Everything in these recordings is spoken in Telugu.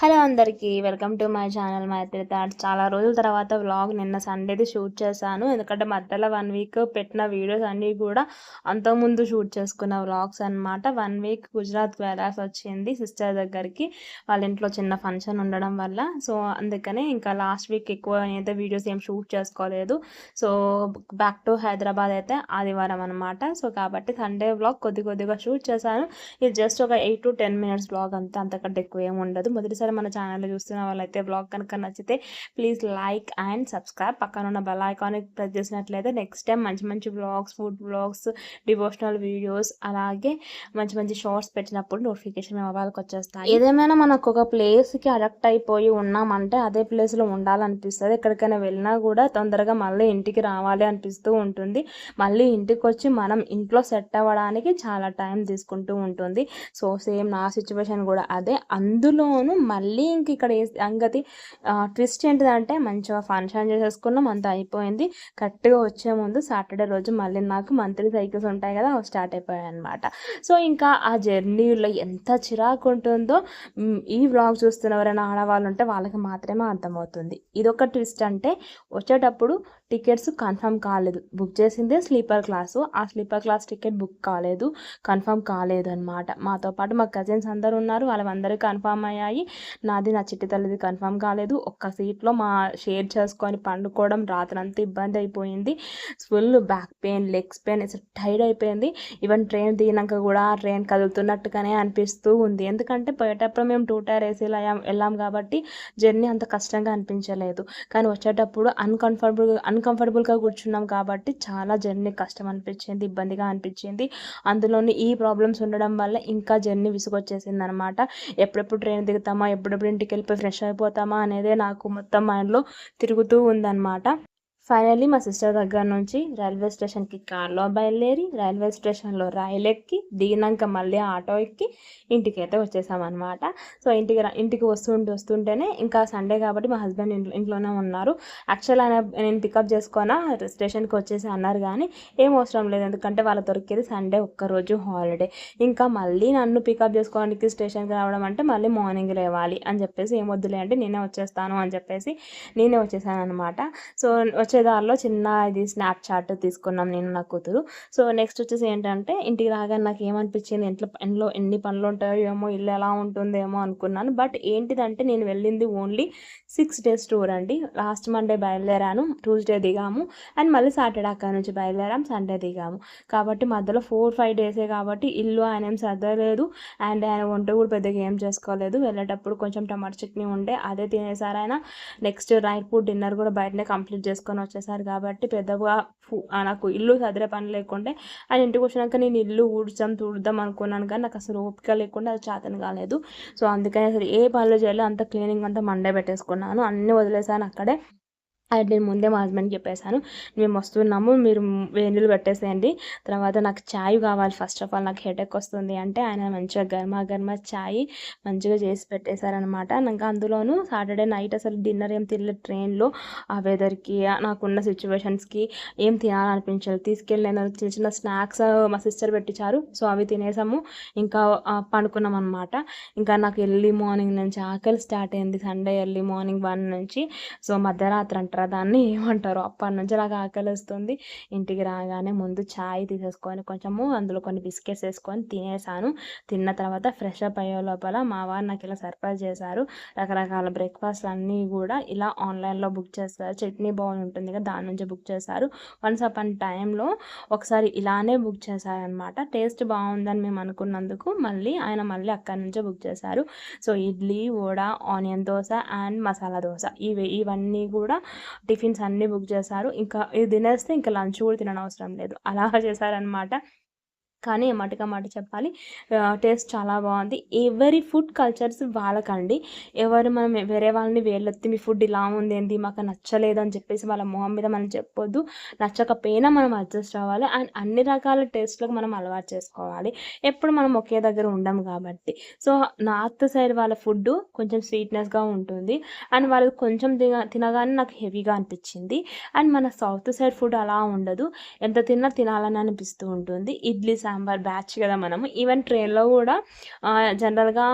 హలో అందరికీ welcome to my channel Maitri thoughts. చాలా రోజుల తర్వాత వ్లాగ్ నిన్న సండేది షూట్ చేశాను. ఎందుకంటే మధ్యలో వన్ వీక్ పెట్టిన వీడియోస్ అన్నీ కూడా అంతకుముందు షూట్ చేసుకున్న వ్లాగ్స్ అనమాట వన్ వీక్ గుజరాత్ వెళ్ళాల్సి వచ్చింది సిస్టర్ దగ్గరికి. వాళ్ళ ఇంట్లో చిన్న ఫంక్షన్ ఉండడం వల్ల. సో అందుకనే ఇంకా లాస్ట్ వీక్ ఎక్కువ అయితే వీడియోస్ ఏం షూట్ చేసుకోలేదు. సో బ్యాక్ టు హైదరాబాద్ అయితే ఆదివారం అనమాట సో కాబట్టి సండే వ్లాగ్ కొద్ది కొద్దిగా షూట్ చేశాను. ఇది జస్ట్ ఒక eight to ten minutes vlog అంతా. అంతకంటే ఎక్కువ ఏమి ఉండదు. మొదటిసారి మన ఛానల్ చూస్తున్న వాళ్ళైతే బ్లాగ్ కనుక నచ్చితే ప్లీజ్ లైక్ అండ్ సబ్స్క్రైబ్. పక్కన ఉన్న బెల్ ఐకాన్ ప్రెస్ చేసినట్లయితే నెక్స్ట్ టైం మంచి మంచి vlogs food vlogs devotional videos అలాగే మంచి మంచి షార్ట్స్ పెట్టినప్పుడు నోటిఫికేషన్ మొబైల్కి వచ్చేస్తాయి. ఏదేమైనా మనకు ఒక ప్లేస్కి అడక్ట్ అయిపోయి ఉన్నామంటే అదే ప్లేస్లో ఉండాలనిపిస్తుంది. ఎక్కడికైనా వెళ్ళినా కూడా తొందరగా మళ్ళీ ఇంటికి రావాలి అనిపిస్తూ ఉంటుంది. మళ్ళీ ఇంటికి వచ్చి మనం ఇంట్లో సెట్ అవ్వడానికి చాలా టైం తీసుకుంటూ ఉంటుంది. సో సేమ్ నా సిచ్యువేషన్ కూడా అదే. అందులోనూ మళ్ళీ ఇంక ఇక్కడ అంగతి సంగతి ట్విస్ట్ ఏంటిదంటే మంచిగా ఫంక్షన్ చేసేసుకున్నాం అంతా అయిపోయింది. కరెక్ట్గా వచ్చే ముందు సాటర్డే రోజు మళ్ళీ నాకు మంత్లీ సైకిల్స్ ఉంటాయి కదా అవి స్టార్ట్ అయిపోయాయి అనమాట సో ఇంకా ఆ జర్నీలో ఎంత చిరాకు ఉంటుందో ఈ వ్లాగ్ చూస్తున్న ఎవరైనా ఆడవాళ్ళు ఉంటే వాళ్ళకి మాత్రమే అర్థమవుతుంది. ఇదొక ట్విస్ట్ అంటే వచ్చేటప్పుడు టికెట్స్ కన్ఫర్మ్ కాలేదు. బుక్ చేసిందే స్లీపర్ క్లాసు. ఆ స్లీపర్ క్లాస్ టికెట్ బుక్ కాలేదు కన్ఫర్మ్ కాలేదు అనమాట మాతో పాటు మా కజిన్స్ అందరు ఉన్నారు వాళ్ళందరూ కన్ఫర్మ్ అయ్యాయి. నాది నా చిట్టి తల్లిది కన్ఫర్మ్ కాలేదు. ఒక్క సీట్లో మా షేర్ చేసుకొని పండుకోవడం రాత్రంతా ఇబ్బంది అయిపోయింది. Full back pain legs pain tired అయిపోయింది. ఈవెన్ ట్రైన్ దిగినాక కూడా ట్రైన్ కదులుతున్నట్టుగానే అనిపిస్తూ ఉంది. ఎందుకంటే పోయేటప్పుడు మేము టూ టైర్ ఏసీలో వెళ్ళాం కాబట్టి జర్నీ అంత కష్టంగా అనిపించలేదు. కానీ వచ్చేటప్పుడు అన్కంఫర్టబుల్ అన్కంఫర్టబుల్గా కూర్చున్నాం కాబట్టి చాలా జర్నీ కష్టం అనిపించింది ఇబ్బందిగా అనిపించింది. అందులోని ఈ ప్రాబ్లమ్స్ ఉండడం వల్ల ఇంకా జర్నీ విసుగొచ్చేసింది అనమాట ఎప్పుడెప్పుడు ట్రైన్ దిగుతామా ఎప్పుడెప్పుడు ఇంటికి వెళ్ళిపోయి ఫ్రెష్ అయిపోతామా అనేదే నాకు మొత్తం మైండ్లో తిరుగుతూ ఉందన్నమాట. ఫైనల్లీ మా సిస్టర్ దగ్గర నుంచి రైల్వే స్టేషన్కి కార్లో బయలుదేరి రైల్వే స్టేషన్లో రైలు ఎక్కి దిగినాక మళ్ళీ ఆటో ఎక్కి ఇంటికి అయితే వచ్చేసామన్నమాట. సో ఇంటికి రా- ఇంటికి వస్తుంటే వస్తుంటేనే ఇంకా సండే కాబట్టి మా హస్బెండ్ ఇంట్లో ఇంట్లోనే ఉన్నారు. యాక్చువల్ ఆయన నేను పికప్ చేసుకున్నా స్టేషన్కి వచ్చేసి అన్నారు కానీ ఏం అవసరం లేదు. ఎందుకంటే వాళ్ళ దొరికేది సండే ఒక్కరోజు హాలిడే ఇంకా మళ్ళీ నన్ను పికప్ చేసుకోవడానికి స్టేషన్కి రావడం అంటే మళ్ళీ మార్నింగ్ లేవాలి అని చెప్పేసి ఏం వద్దులే అంటే నేనే వచ్చేస్తాను అని చెప్పేసి నేనే వచ్చేసాను అనమాట సో వచ్చే దారిలో చిన్న ఇది స్నాప్ చాట్ తీసుకున్నాం నేను నా కూతురు. సో నెక్స్ట్ వచ్చేసి ఏంటంటే ఇంటికి రాగానే నాకు ఏమనిపించింది ఇంట్లో ఇంట్లో ఎన్ని పనులు ఉంటాయో ఏమో ఇల్లు ఎలా ఉంటుందేమో అనుకున్నాను. బట్ ఏంటిదంటే నేను వెళ్ళింది ఓన్లీ సిక్స్ డేస్ టూర్ అండి. లాస్ట్ మండే బయలుదేరాను ట్యూస్డే దిగాము అండ్ మళ్ళీ సాటర్డే అక్కడ నుంచి బయలుదేరాం సండే దిగాము. కాబట్టి మధ్యలో ఫోర్ ఫైవ్ డేసే కాబట్టి ఇల్లు ఆయన ఏం సర్దలేదు అండ్ ఆయన వంట కూడా పెద్దగా ఏం చేసుకోలేదు. వెళ్ళేటప్పుడు కొంచెం టమాటా చట్నీ ఉండే అదే తినేసారు ఆయన. నెక్స్ట్ నైట్ ఫుడ్ డిన్నర్ కూడా బయటనే కంప్లీట్ చేసుకొని వచ్చేసారు కాబట్టి పెద్దగా ఫు- నాకు ఇల్లు సదిరే పని లేకుండే ఆయన ఇంటికి వచ్చినాక నేను ఇల్లు ఊడ్చాం తుడుద్దాం అనుకున్నాను కానీ నాకు అసలు ఓపిక లేకుండా అది చేతను కాలేదు. సో అందుకని అసలు ఏ పనులు చేయాలి అంత క్లీనింగ్ అంతా మండే పెట్టేసుకున్నాను. అన్నీ వదిలేసాను అక్కడే. అది నేను ముందే మా హస్బెండ్కి చెప్పేశాను. మేము వస్తున్నాము మీరు వేణులు పెట్టేసేయండి. తర్వాత నాకు ఛాయ్ కావాలి ఫస్ట్ ఆఫ్ ఆల్ నాకు హెడేక్ వస్తుంది అంటే ఆయన మంచిగా గర్మా గర్మా ఛాయ్ మంచిగా చేసి పెట్టేశారనమాట నాకు అందులోనూ సాటర్డే నైట్ అసలు డిన్నర్ ఏం తినలేదు ట్రైన్లో. ఆ వెదర్కి నాకున్న సిచ్యువేషన్స్కి ఏం తినాలనిపించలేదు. తీసుకెళ్ళి నేను చిన్న చిన్న స్నాక్స్ మా సిస్టర్ పెట్టించారు. సో అవి తినేసాము. ఇంకా పండుకున్నాం అనమాట ఇంకా నాకు ఎర్లీ మార్నింగ్ నుంచి ఆకలి స్టార్ట్ అయింది. సండే ఎర్లీ మార్నింగ్ వన్ నుంచి. సో మధ్యరాత్రి అంటారా? దాన్ని ఏమంటారు? అప్పటి నుంచి నాకు ఆకలి వస్తుంది. ఇంటికి రాగానే ముందు ఛాయ్ తీసేసుకొని కొంచెము అందులో కొన్ని బిస్కెట్స్ వేసుకొని తినేసాను. తిన్న తర్వాత ఫ్రెష్ అప్ అయ్యే లోపల మా వారు నాకు ఇలా సర్ప్రైజ్ చేశారు. రకరకాల బ్రేక్ఫాస్ట్ అన్నీ కూడా ఇలా ఆన్లైన్లో బుక్ చేస్తారు. చట్నీ బౌల్ ఉంటుంది కదా దాని నుంచి బుక్ చేశారు. వన్స్ అపాన్ టైంలో ఒకసారి ఇలానే బుక్ చేశారనమాట టేస్ట్ బాగుందని మేము అనుకున్నందుకు మళ్ళీ ఆయన మళ్ళీ అక్కడి నుంచే బుక్ చేశారు. So idli vada onion dosa and masala dosa. ఇవి ఇవన్నీ కూడా టిఫిన్స్ అన్నీ బుక్ చేశారు. ఇంకా ఇది తినేస్తే ఇంకా లంచ్ కూడా తినడం అవసరం లేదు. అలా చేశారనమాట కానీ మటుక మాట చెప్పాలి. టేస్ట్ చాలా బాగుంది. ఎవరి ఫుడ్ కల్చర్స్ వాళ్ళకండి. ఎవరు మనం వేరే వాళ్ళని వేళ్ళెత్తి మీ ఫుడ్ ఇలా ఉంది ఏంది మాకు నచ్చలేదు అని చెప్పేసి వాళ్ళ మొహం మీద మనం చెప్పొద్దు. నచ్చకపోయినా మనం అడ్జస్ట్ అవ్వాలి. అండ్ అన్ని రకాల టేస్ట్లకు మనం అలవాటు చేసుకోవాలి. ఎప్పుడు మనం ఒకే దగ్గర ఉండం కాబట్టి. సో నార్త్ సైడ్ వాళ్ళ ఫుడ్ కొంచెం స్వీట్నెస్గా ఉంటుంది. అండ్ వాళ్ళు కొంచెం తిన తినగానే నాకు హెవీగా అనిపించింది. అండ్ మన సౌత్ సైడ్ ఫుడ్ అలా ఉండదు. ఎంత తిన్నా తినాలని అనిపిస్తూ ఉంటుంది. ఇడ్లీ సాంబార్ సాంబార్ బ్యాచ్ కదా మనము ఈవెన్ ట్రైన్లో కూడా జనరల్గా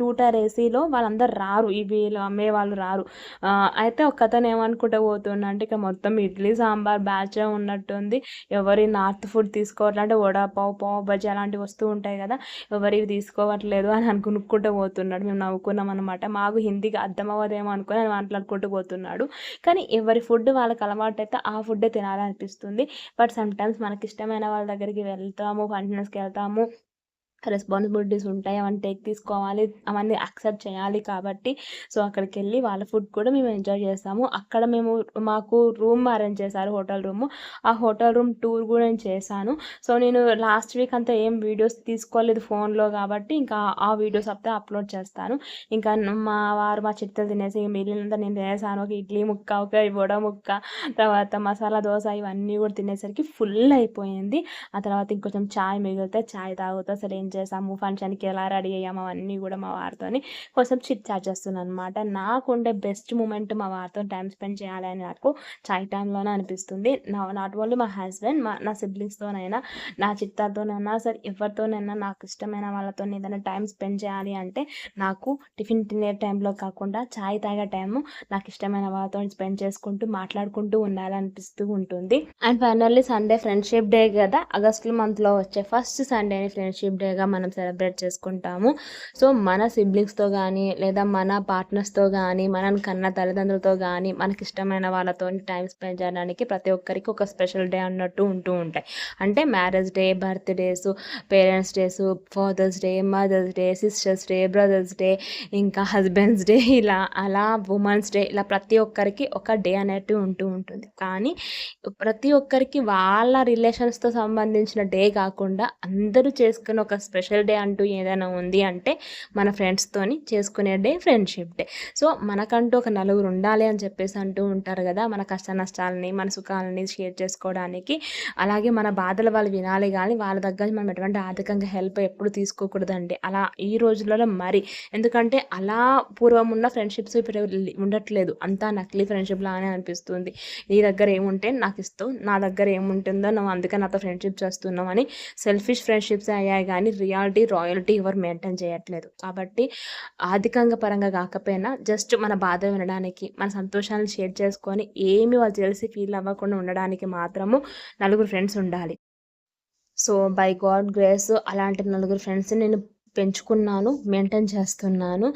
టూ టైర్ ఏసీలో వాళ్ళందరూ రారు. ఈ వీళ్ళు అమ్మే వాళ్ళు రారు. అయితే ఒక అతను ఏమనుకుంటే అంటే ఇక మొత్తం ఇడ్లీ సాంబార్ బ్యాచ్ ఉన్నట్టుంది. ఎవరి నార్త్ ఫుడ్ తీసుకోవట్లంటే వడపావు పావు పావ్ బజ్జీ అలాంటివి వస్తూ ఉంటాయి కదా. ఎవరివి తీసుకోవట్లేదు అని అనుకునుకుంటూ పోతున్నాడు. మేము నవ్వుకున్నాం అనమాట మాకు హిందీకి అర్థం అవ్వదేమో అనుకుని అని మాట్లాడుకుంటూ పోతున్నాడు. కానీ ఎవరి ఫుడ్ వాళ్ళకి అలవాటు అయితే ఆ ఫుడ్డే తినాలనిపిస్తుంది. బట్ సమ్టైమ్స్ మనకి ఇష్టమైన వాళ్ళ దగ్గరికి వెళ్తాము ఫంక్షన్స్కి వెళ్తాము రెస్పాన్సిబిలిటీస్ ఉంటాయి. అవన్నీ టేక్ తీసుకోవాలి. అవన్నీ యాక్సెప్ట్ చేయాలి కాబట్టి. సో అక్కడికి వెళ్ళి వాళ్ళ ఫుడ్ కూడా మేము ఎంజాయ్ చేస్తాము. అక్కడ మేము మాకు రూమ్ అరేంజ్ చేశారు హోటల్ రూమ్. ఆ హోటల్ రూమ్ టూర్ కూడా నేను చేశాను. సో నేను లాస్ట్ వీక్ అంతా ఏం వీడియోస్ తీసుకోలేదు ఫోన్లో కాబట్టి ఇంకా ఆ వీడియోస్ అంతా అప్లోడ్ చేస్తాను. ఇంకా మా వారు మా చిత్తలు తినేసి మిగిలినంతా నేను తినేసాను. ఒక ఇడ్లీ ముక్క ఒక వడ ముక్క తర్వాత మసాలా దోశ ఇవన్నీ కూడా తినేసరికి ఫుల్ అయిపోయింది. ఆ తర్వాత ఇంకొంచెం చాయ్ మిగిలితే చాయ్ తాగుతా. అసలు ఏం చేసాము ఫంక్షన్కి ఎలా రెడీ అయ్యాము అవన్నీ కూడా మా వారితోని కొంచెం చిట్ చాట్ చేస్తున్నాను అనమాట నాకు ఉండే బెస్ట్ మూమెంట్ మా వారితో టైం స్పెండ్ చేయాలని నాకు చాయ్ టైంలోనే అనిపిస్తుంది. నా నాట్ ఓన్లీ మా హస్బెండ్ మా నా సిబ్లింగ్స్తోనైనా నా చిత్తాతోనైనా సరే ఎవరితోనైనా నాకు ఇష్టమైన వాళ్ళతో ఏదైనా టైం స్పెండ్ చేయాలి అంటే నాకు టిఫిన్ తినే టైంలో కాకుండా చాయ్ తాగే టైము నాకు ఇష్టమైన వాళ్ళతో స్పెండ్ చేసుకుంటూ మాట్లాడుకుంటూ ఉండాలనిపిస్తూ ఉంటుంది. And finally Sunday friendship day కదా ఆగస్ట్ మంత్లో వచ్చే ఫస్ట్ సండేని ఫ్రెండ్షిప్ డేగా మనం సెలబ్రేట్ చేసుకుంటాము. సో మన సిబ్లింగ్స్తో కానీ లేదా మన పార్ట్నర్స్తో కానీ మనం కన్న తల్లిదండ్రులతో కానీ మనకి ఇష్టమైన వాళ్ళతో టైం స్పెండ్ చేయడానికి ప్రతి ఒక్కరికి ఒక స్పెషల్ డే అన్నట్టు ఉంటూ ఉంటాయి. అంటే marriage day birthdays parents days father's day mother's day sister's day brother's day ఇంకా హస్బెండ్స్ డే ఇలా అలా ఉమెన్స్ డే ఇలా ప్రతి ఒక్కరికి ఒక డే అనేటివి ఉంటూ ఉంటుంది. కానీ ప్రతి ఒక్కరికి వాళ్ళ రిలేషన్స్తో సంబంధించిన డే కాకుండా అందరూ చేసుకునే ఒక స్పెషల్ డే అంటూ ఏదైనా ఉంది అంటే మన ఫ్రెండ్స్తోని చేసుకునే డే ఫ్రెండ్షిప్ డే. సో మనకంటూ ఒక నలుగురు ఉండాలి అని చెప్పేసి అంటూ ఉంటారు కదా మన కష్ట నష్టాలని మన సుఖాలని షేర్ చేసుకోవడానికి. అలాగే మన బాధలు వాళ్ళు వినాలి కానీ వాళ్ళ దగ్గర మనం ఎటువంటి ఆర్థికంగా హెల్ప్ ఎప్పుడు తీసుకోకూడదండి. అలా ఈ రోజులలో మరి. ఎందుకంటే అలా పూర్వం ఉన్న ఫ్రెండ్షిప్స్ ఇప్పుడు ఉండట్లేదు. అంతా నకిలీ ఫ్రెండ్షిప్ లానే అనిపిస్తుంది. నీ దగ్గర ఏముంటే నాకు ఇస్తావు నా దగ్గర ఏముంటుందో నువ్వు అందుకే నాతో ఫ్రెండ్షిప్ చేస్తున్నావు అని సెల్ఫిష్ ఫ్రెండ్షిప్స్ అయ్యాయి కానీ రియాలిటీ రాయల్టీ ఎవరు మెయింటైన్ చేయట్లేదు. కాబట్టి ఆర్థికంగా పరంగా కాకపోయినా జస్ట్ మన బాధ వినడానికి మన సంతోషాలను షేర్ చేసుకొని ఏమి వాళ్ళు తెలిసి ఫీల్ అవ్వకుండా ఉండడానికి మాత్రము నలుగురు ఫ్రెండ్స్ ఉండాలి. సో బై గాడ్ గ్రేస్ అలాంటి నలుగురు ఫ్రెండ్స్ నేను పెంచుకున్నాను మెయింటైన్ చేస్తున్నాను.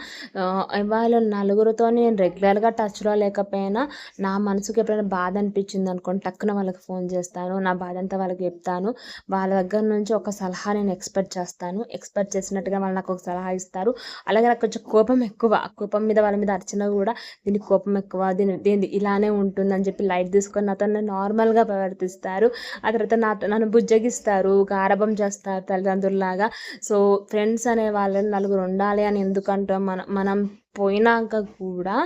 ఇవాళ నలుగురితో నేను రెగ్యులర్గా టచ్లో లేకపోయినా నా మనసుకి ఎప్పుడైనా బాధ అనిపించింది అనుకోండి టక్కున వాళ్ళకి ఫోన్ చేస్తాను నా బాధ అంతా వాళ్ళకి చెప్తాను. వాళ్ళ దగ్గర నుంచి ఒక సలహా నేను ఎక్స్పెక్ట్ చేస్తాను. ఎక్స్పెక్ట్ చేసినట్టుగా వాళ్ళు నాకు ఒక సలహా ఇస్తారు. అలాగే నాకు కొంచెం కోపం ఎక్కువ కోపం మీద వాళ్ళ మీద అర్చన కూడా దీనికి కోపం ఎక్కువ దీని దీని ఇలానే ఉంటుందని చెప్పి లైట్ తీసుకొని నాతో నార్మల్గా ప్రవర్తిస్తారు. ఆ తర్వాత నా నన్ను బుజ్జగిస్తారు గారభం చేస్తారు తల్లిదండ్రుల్లాగా. సో ఫ్రెండ్స్ అనే వాళ్ళని నలుగురు ఉండాలి అని ఎందుకంటాం మనం మనం పోయినాక కూడా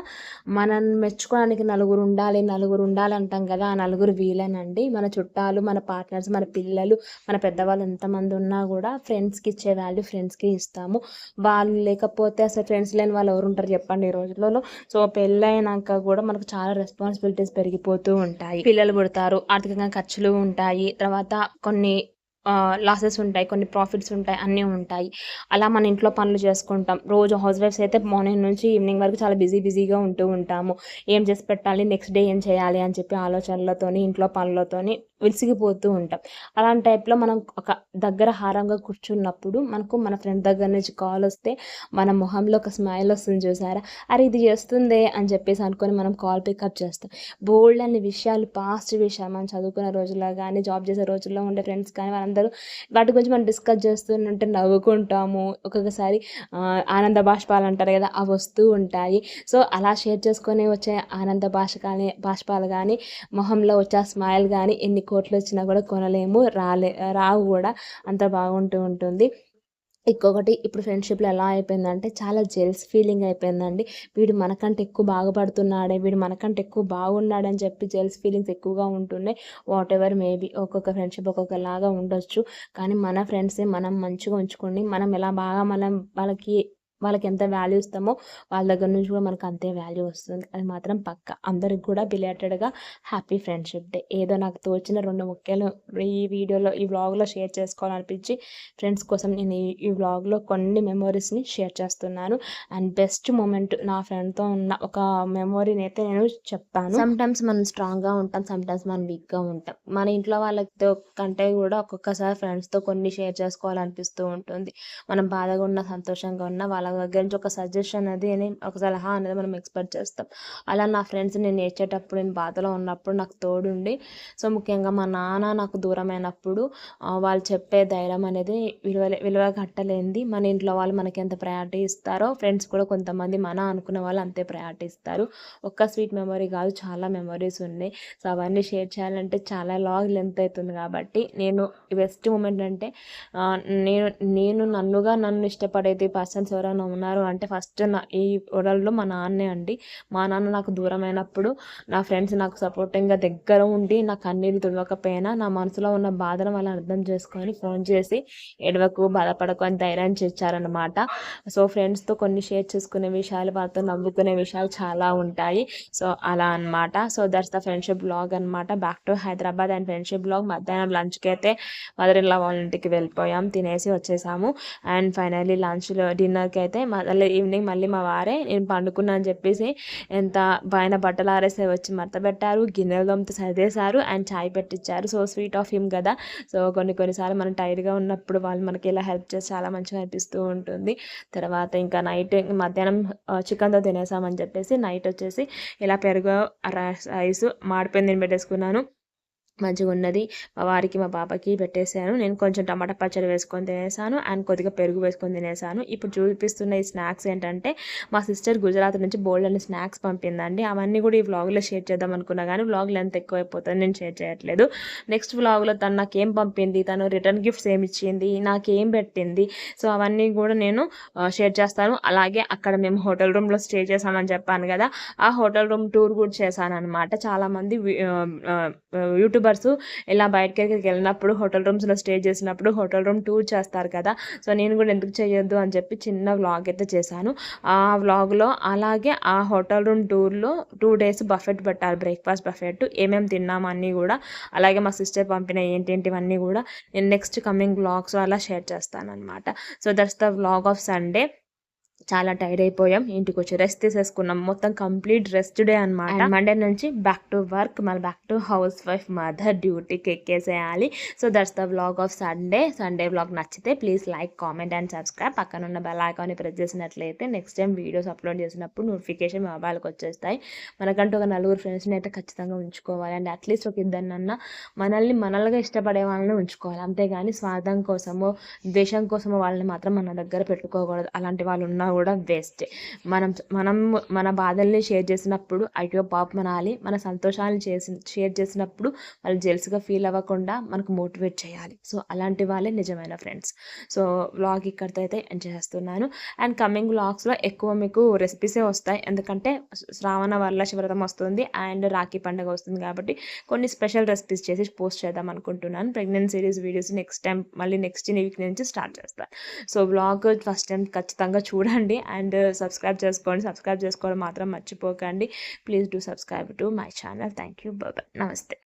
మనం మెచ్చుకోవడానికి నలుగురు ఉండాలి నలుగురు ఉండాలి అంటాం కదా ఆ నలుగురు వీలనండి. మన చుట్టాలు మన పార్ట్నర్స్ మన పిల్లలు మన పెద్దవాళ్ళు ఎంతమంది ఉన్నా కూడా ఫ్రెండ్స్కి ఇచ్చే వాల్యూ ఫ్రెండ్స్కి ఇస్తాము. వాళ్ళు లేకపోతే అసలు ఫ్రెండ్స్ లేని వాళ్ళు ఎవరు ఉంటారు చెప్పండి ఈ రోజులలో సో పెళ్ళైనాక కూడా మనకు చాలా రెస్పాన్సిబిలిటీస్ పెరిగిపోతూ ఉంటాయి. పిల్లలు పుడతారు ఆర్థికంగా ఖర్చులు ఉంటాయి. తర్వాత కొన్ని లాసెస్ ఉంటాయి కొన్ని ప్రాఫిట్స్ ఉంటాయి అన్నీ ఉంటాయి. అలా మన ఇంట్లో పనులు చేసుకుంటాం. రోజు హౌస్ వైఫ్స్ అయితే మార్నింగ్ నుంచి ఈవినింగ్ వరకు చాలా బిజీ బిజీగా ఉంటూ ఉంటాము. ఏం చేసి పెట్టాలి నెక్స్ట్ డే ఏం చేయాలి అని చెప్పి ఆలోచనలతోని ఇంట్లో పనులతోని విసిగిపోతూ ఉంటాం. అలాంటి టైప్లో మనం ఒక దగ్గర హారంగా కూర్చున్నప్పుడు మనకు మన ఫ్రెండ్ దగ్గర నుంచి కాల్ వస్తే మన మొహంలో ఒక స్మైల్ వస్తుంది చూసారా? అరే ఇది చేస్తుందే అని చెప్పేసి అనుకొని మనం కాల్ పికప్ చేస్తాం. బోల్డ్ అనే విషయాలు పాస్ట్ విషయాలు మనం చదువుకునే రోజుల్లో కానీ జాబ్ చేసే రోజుల్లో ఉండే ఫ్రెండ్స్ కానీ వాళ్ళందరూ వాటి గురించి మనం డిస్కస్ చేస్తుంటే నవ్వుకుంటాము. ఒక్కొక్కసారి ఆనంద బాష్పాలు అంటారు కదా అవి వస్తూ ఉంటాయి. సో అలా షేర్ చేసుకొని వచ్చే ఆనంద భాష కానీ బాష్పాలు కానీ మొహంలో వచ్చే స్మైల్ కానీ ఎన్ని కోట్లు వచ్చినా కూడా కొనలేము రాలే రావు కూడా అంత బాగుంటూ ఉంటుంది. ఇంకొకటి ఇప్పుడు ఫ్రెండ్షిప్లో ఎలా అయిపోయిందంటే చాలా జెల్స్ ఫీలింగ్ అయిపోయిందండి. వీడు మనకంటే ఎక్కువ బాగుపడుతున్నాడే వీడు మనకంటే ఎక్కువ బాగున్నాడని చెప్పి జెల్స్ ఫీలింగ్స్ ఎక్కువగా ఉంటున్నాయి. వాట్ ఎవర్ మేబీ ఒక్కొక్క ఫ్రెండ్షిప్ ఒక్కొక్కలాగా ఉండొచ్చు. కానీ మన ఫ్రెండ్సే మనం మంచిగా ఉంచుకొని మనం ఎలా బాగా మనం వాళ్ళకి వాళ్ళకి ఎంత వాల్యూ ఇస్తామో వాళ్ళ దగ్గర నుంచి కూడా మనకు అంతే వాల్యూ వస్తుంది. అది మాత్రం పక్క. అందరికి కూడా బిలేటెడ్గా హ్యాపీ ఫ్రెండ్షిప్ డే ఏదో నాకు తోచిన రెండు ముఖ్యాలు ఈ వీడియోలో ఈ వ్లాగ్లో షేర్ చేసుకోవాలనిపించి ఫ్రెండ్స్ కోసం నేను ఈ ఈ వ్లాగ్లో కొన్ని మెమోరీస్ని షేర్ చేస్తున్నాను. అండ్ బెస్ట్ మూమెంట్ నా ఫ్రెండ్తో ఉన్న ఒక మెమొరీని అయితే నేను చెప్తాను సమ్టైమ్స్ మనం స్ట్రాంగ్గా ఉంటాం సమ్టైమ్స్ మనం వీక్గా ఉంటాం. మన ఇంట్లో వాళ్ళతో కంటే కూడా ఒక్కొక్కసారి ఫ్రెండ్స్తో కొన్ని షేర్ చేసుకోవాలనిపిస్తూ ఉంటుంది. మనం బాధగా ఉన్న సంతోషంగా ఉన్న వాళ్ళ దగ్గర నుంచి ఒక సజెషన్ అది ఒక సలహా అనేది మనం ఎక్స్పెక్ట్ చేస్తాం. అలా నా ఫ్రెండ్స్ నేను ఏడ్చేటప్పుడు నేను బాధలో ఉన్నప్పుడు నాకు తోడుండి సో ముఖ్యంగా మా నాన్న నాకు దూరమైనప్పుడు వాళ్ళు చెప్పే ధైర్యం అనేది విలువ విలువ కట్టలేంది మన ఇంట్లో వాళ్ళు మనకి ఎంత ప్రయారిటీ ఇస్తారో ఫ్రెండ్స్ కూడా కొంతమంది మన అనుకున్న వాళ్ళు అంతే ప్రయారిటీ ఇస్తారు. ఒక్క స్వీట్ మెమరీ కాదు చాలా మెమరీస్ ఉన్నాయి. సో అవన్నీ షేర్ చేయాలంటే చాలా లాగ్ లెంత్ అవుతుంది కాబట్టి నేను బెస్ట్ మూమెంట్ అంటే నేను నేను నన్నుగా నన్ను ఇష్టపడేది పర్సన్స్ ఎవరైనా ఉన్నారు. అంటే ఫస్ట్ నా ఈ వరల్డ్లో మా నాన్నే అండి. మా నాన్న నాకు దూరమైనప్పుడు నా ఫ్రెండ్స్ నాకు సపోర్టింగ్గా దగ్గర ఉండి నా కన్నీళ్ళు తుడవకపోయినా నా మనసులో ఉన్న బాధను వాళ్ళు అర్థం చేసుకొని ఫోన్ చేసి ఎడవకు బాధపడకు అని ధైర్యం చేశారనమాట సో ఫ్రెండ్స్తో కొన్ని షేర్ చేసుకునే విషయాలు వాళ్ళతో నవ్వుకునే విషయాలు చాలా ఉంటాయి. సో అలా అనమాట so that's the friendship blog అనమాట back to Hyderabad and friendship blog. మధ్యాహ్నం లంచ్కి అయితే మదర్ ఇన్ వాళ్ళ ఇంటికి వెళ్ళిపోయాం. తినేసి వచ్చేసాము. అండ్ ఫైనల్లీ లంచ్లో డిన్నర్కి అయితే మళ్ళీ ఈవినింగ్ మళ్ళీ మా వారే నేను పండుకున్నా అని చెప్పేసి ఎంత పైన బట్టలు ఆరేసే వచ్చి మర్త పెట్టారు గిన్నెలు దొమ్మితో సర్దేశారు అండ్ చాయ్ పెట్టించారు సో స్వీట్ ఆఫ్ హిమ్ కదా. సో కొన్ని కొన్నిసార్లు మనం టైర్డ్గా ఉన్నప్పుడు వాళ్ళు మనకి ఇలా హెల్ప్ చేసి చాలా మంచిగా అనిపిస్తూ ఉంటుంది. తర్వాత ఇంకా నైట్ మధ్యాహ్నం చికెన్తో తినేసామని చెప్పేసి నైట్ వచ్చేసి ఇలా పెరుగు రైస్ మాడిపోయింది పెట్టేసుకున్నాను. మంచిగా ఉన్నది. మా వారికి మా పాపకి పెట్టేశాను. నేను కొంచెం టమాటా పచ్చడి వేసుకొని తినేసాను అండ్ కొద్దిగా పెరుగు వేసుకొని తినేసాను. ఇప్పుడు చూపిస్తున్న ఈ స్నాక్స్ ఏంటంటే మా సిస్టర్ గుజరాత్ నుంచి బోల్డ్ అని స్నాక్స్ పంపిందండి. అవన్నీ కూడా ఈ వ్లాగ్లో షేర్ చేద్దాం అనుకున్నా కానీ వ్లాగ్ లెంత్ ఎక్కువైపోతుంది. నేను షేర్ చేయట్లేదు. నెక్స్ట్ వ్లాగ్లో తను నాకేం పంపింది? తను రిటర్న్ గిఫ్ట్స్ ఏమి ఇచ్చింది? నాకేం పెట్టింది? సో అవన్నీ కూడా నేను షేర్ చేస్తాను. అలాగే అక్కడ మేము హోటల్ రూమ్లో స్టే చేసామని చెప్పాను కదా ఆ హోటల్ రూమ్ టూర్ కూడా చేశాను అనమాట చాలామంది యూట్యూబ్ యూట్యూబర్స్ ఇలా బయటకి వెళ్ళినప్పుడు హోటల్ రూమ్స్లో స్టే చేసినప్పుడు హోటల్ రూమ్ టూర్ చేస్తారు కదా. సో నేను కూడా ఎందుకు చేయొద్దు అని చెప్పి చిన్న వ్లాగ్ అయితే చేశాను. ఆ వ్లాగ్లో అలాగే ఆ హోటల్ రూమ్ టూర్లో టూ డేస్ బఫెట్ పెట్టారు. బ్రేక్ఫాస్ట్ బఫెట్ ఏమేమి తిన్నామన్నీ కూడా అలాగే మా సిస్టర్ పంపిన ఏంటేంటివన్నీ కూడా నేను నెక్స్ట్ కమింగ్ వ్లాగ్స్ అలా షేర్ చేస్తాను అనమాట so that's the vlog of Sunday. చాలా టైర్డ్ అయిపోయాం. ఇంటికి వచ్చి రెస్ట్ తీసేసుకున్నాం. మొత్తం కంప్లీట్ రెస్ట్ డే అనమాట మండే నుంచి బ్యాక్ టు వర్క్ మళ్ళీ back to housewife mother డ్యూటీకి ఎక్కేసేయాలి. So that's the blog of Sunday Sunday blog నచ్చితే please like comment and subscribe పక్కన ఉన్న బెల్ ఐకాన్ని ప్రెస్ చేసినట్లయితే నెక్స్ట్ టైం వీడియోస్ అప్లోడ్ చేసినప్పుడు నోటిఫికేషన్ మొబైల్కి వచ్చేస్తాయి. మనకంటూ ఒక నలుగురు ఫ్రెండ్స్ని అయితే ఖచ్చితంగా ఉంచుకోవాలి. అండ్ అట్లీస్ట్ ఒక ఇద్దరినన్నా మనల్ని మనల్గా ఇష్టపడే వాళ్ళని ఉంచుకోవాలి. అంతేగాని స్వార్థం కోసమో ద్వేషం కోసమో వాళ్ళని మాత్రం మన దగ్గర పెట్టుకోకూడదు. అలాంటి వాళ్ళు ఉన్నా కూడా వేస్ట్ మనం మనం మన బాధల్ని షేర్ చేసినప్పుడు అయ్యో పాప మనాలి మన సంతోషాలను చేసి షేర్ చేసినప్పుడు వాళ్ళు జెల్స్గా ఫీల్ అవ్వకుండా మనకు మోటివేట్ చేయాలి. సో అలాంటి వాళ్ళే నిజమైన ఫ్రెండ్స్ సో వ్లాగ్ ఇక్కడితో అయితే ఎంజాయ్ చేస్తున్నాను. అండ్ కమింగ్ వ్లాగ్స్లో ఎక్కువ మీకు రెసిపీసే వస్తాయి. ఎందుకంటే శ్రావణ వల్ల వ్రతం వస్తుంది అండ్ రాఖీ పండుగ వస్తుంది కాబట్టి కొన్ని స్పెషల్ రెసిపీస్ చేసి పోస్ట్ చేద్దాం అనుకుంటున్నాను. Pregnancy series videos next time మళ్ళీ నెక్స్ట్ వీక్ నుంచి స్టార్ట్ చేస్తాను సో వ్లాగ్ ఫస్ట్ టైం ఖచ్చితంగా చూడండి. చేయండి అండ్ సబ్స్క్రైబ్ చేసుకోండి. సబ్స్క్రైబ్ చేసుకోవడం మాత్రం మర్చిపోకండి. Please do subscribe to my channel. Thank you బాబా నమస్తే.